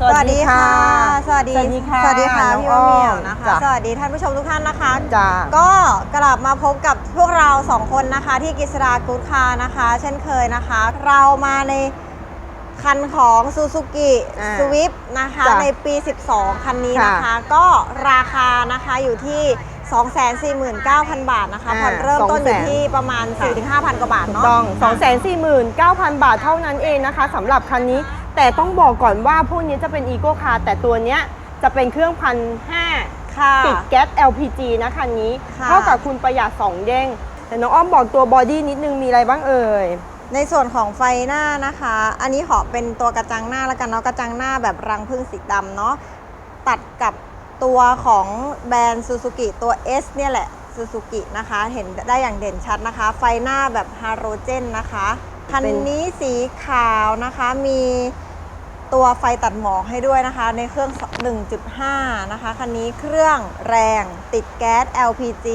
สวัสดีค่ะ สวัสดีสวัสดีค่ะสวัสดีค่ะน้องพี่มะเหมียวนะคะอ้อมจ้ะสวัสดีท่านผู้ชมทุกท่านนะคะจ้าก็กลับมาพบกับพวกเราสองคนนะคะ ที่กิษรากูดคาร์นะคะ เช่นเคยนะคะ เรามาในคันของซูซูกิอ่าสวิฟนะคะจ้ะในปี 12 คันนี้นะคะค่ะก็ราคานะคะอยู่ที่ 249,000 บาทนะคะอ่าผ่อนเริ่มต้นอยู่200,000ที่ประมาณค่ะ4-5,000 กว่าบาทถูกเนาะต้อง 249,000 บาทเท่านั้นเองนะคะสำหรับคันนี้ แต่ต้องบอกก่อนว่าพวกนี้จะเป็นอีโก้คาร์แต่ตัวเนี้ยจะเป็นเครื่องพันห้าค่ะติดแก๊ส LPG นะคันนี้ค่ะเท่ากับคุณประหยัด2เด้ง แต่น้องอ้อมบอกตัวบอดี้นิดนึงมีอะไรบ้างเอ่ยในส่วนของไฟหน้านะคะ อันนี้ขอเป็นตัวกระจังหน้าแล้วกันเนาะกระจังหน้าแบบรังพึ่งสีดำเนาะตัดกับ ตัวของแบรนด์ซูซูกิตัว S เนี่ยแหละซูซูกินะคะ เห็นได้อย่างเด่นชัดนะคะ ไฟหน้าแบบฮาโลเจนนะคะ คันนี้สีขาวนะคะมีตัวไฟตัดหมอกให้ด้วยนะคะ ในเครื่อง 1.5 นะคะ คันนี้เครื่องแรงติดแก๊ส LPG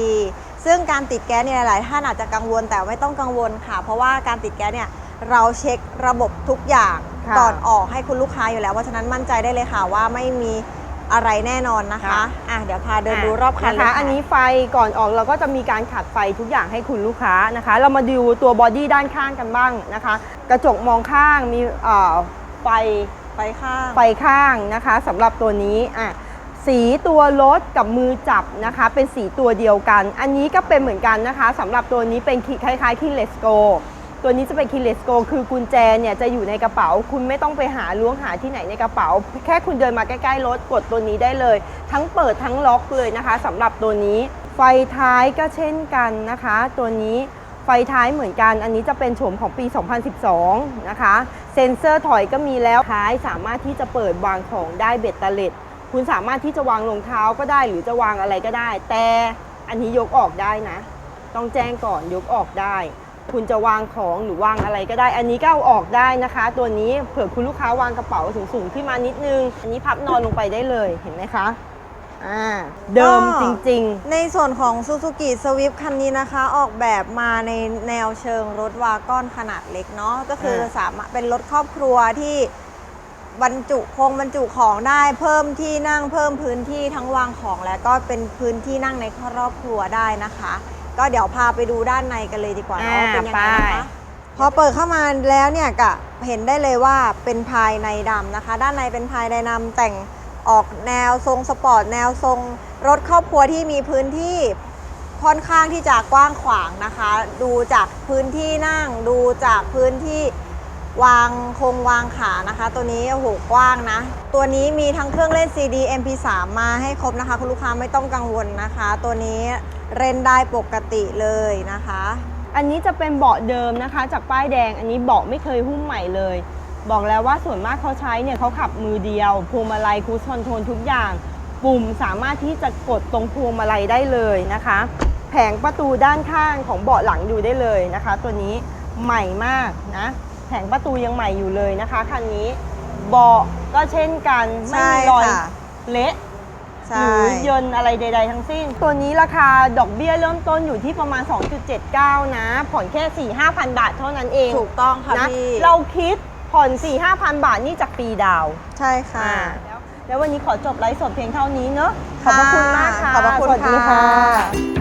ซึ่งการติดแก๊สเนี่ยหลายท่านอาจจะกังวลแต่ไม่ต้องกังวลค่ะ เพราะว่าการติดแก๊สเนี่ยเราเช็คระบบทุกอย่างค่ะก่อนออกให้คุณลูกค้าอยู่แล้ว เพราะฉะนั้นมั่นใจได้เลยค่ะว่าไม่มี อะไรแน่นอนนะคะค่ะอะเดี๋ยวพาเดินดูรอบคันนะเลยคะค่ะอันนี้ไฟก่อนออกเราก็จะมีการขัดไฟทุกอย่างให้คุณลูกค้านะคะ เรามาดูตัวบอดี้ด้านข้างกันบ้างนะคะ กระจกมองข้างมีเอ่อไฟไฟข้างไฟข้างนะคะสำหรับตัวนี้อะสีตัวรถกับมือจับนะคะ เป็นสีตัวเดียวกัน อันนี้ก็เป็นเหมือนกันนะคะสำหรับตัวนี้เป็นคล้ายๆคีเลสโก ตัวนี้จะเป็นคีเลสโกคือกุญแจเนี่ยจะอยู่ในกระเป๋า คุณไม่ต้องไปหาล้วงหาที่ไหนในกระเป๋า แค่คุณเดินมาใกล้ๆรถกดตัวนี้ได้เลย ทั้งเปิดทั้งล็อกเลยนะคะสำหรับตัวนี้ ไฟท้ายก็เช่นกันนะคะ ตัวนี้ไฟท้ายเหมือนกัน อันนี้จะเป็นโฉมของปี 2012 นะคะ เซ็นเซอร์ถอยก็มีแล้ว ท้ายสามารถที่จะเปิดวางของได้เบ็ดเล็ด คุณสามารถที่จะวางรองเท้าก็ได้หรือจะวางอะไรก็ได้ แต่อันนี้ยกออกได้นะ ต้องแจ้งก่อนยกออกได้ คุณจะวางของหรือวางอะไรก็ได้ อันนี้ก็เอาออกได้นะคะ ตัวนี้เผื่อคุณลูกค้าวางกระเป๋าสูงๆขึ้นมานิดนึง อันนี้พับนอนลงไปได้เลยเห็นไหมคะอ่าเดิมจริง ๆ ในส่วนของ Suzuki Swift คันนี้นะคะ ออกแบบมาในแนวเชิงรถวากอนขนาดเล็กเนาะก็คือเออสามารถเป็นรถครอบครัวที่บรรจุคงบรรจุของได้เพิ่มที่นั่งเพิ่มพื้นที่ทั้งวางของ และก็เป็นพื้นที่นั่งในครอบครัวได้นะคะ ก็เดี๋ยวพาไปดูด้านในกันเลยดีกว่าเนาะอ่าว่าเป็นยังไงนะไป คะพอเปิดเข้ามาแล้วเนี่ยก็เห็นได้เลยว่าเป็นภายในดำนะคะ ด้านในเป็นภายในดำแต่งออกแนวทรงสปอร์ตแนวทรงรถครอบครัวที่มีพื้นที่ค่อนข้างที่จะกว้างขวางนะคะ ดูจากพื้นที่นั่ง ดูจากพื้นที่ วางคงวางขานะคะ ตัวนี้โอ้โหกว้างนะ ตัวนี้มีทั้งเครื่องเล่น CD MP3 มาให้ครบนะคะ คุณลูกค้าไม่ต้องกังวลนะคะ ตัวนี้เล่นได้ปกติเลยนะคะ อันนี้จะเป็นเบาะเดิมนะคะ จากป้ายแดงอันนี้เบาะไม่เคยหุ้มใหม่เลย บอกแล้วว่าส่วนมากเขาใช้เนี่ยเขาขับมือเดียวพวงมาลัยคูสคอนโทรลทุกอย่าง ปุ่มสามารถที่จะกดตรงพวงมาลัยได้เลยนะคะ แผงประตูด้านข้างของเบาะหลังดูได้เลยนะคะ ตัวนี้ใหม่มากนะ แผงประตูยังใหม่อยู่เลยนะคะคันนี้เบาะก็เช่นกันไม่ใช่มีรอยค่ะเละใช่หรือยนต์อะไรใด ๆ ทั้งสิ้น ตัวนี้ราคาดอกเบี้ยเริ่มต้นอยู่ที่ประมาณ 2.79 นะ ผ่อนแค่ 4 5,000 บาทเท่านั้นเอง ถูกต้องค่ะนะพี่ เราคิดผ่อน 4 5,000 บาทนี่จากปีดาวน์ใช่ค่ะอ่าแล้วแล้ววันนี้ขอจบไลฟ์สดเพียงเท่านี้เนอะขอบพระคุณมากค่ะ ขอบพระคุณสวัสดีค่ะค่ะ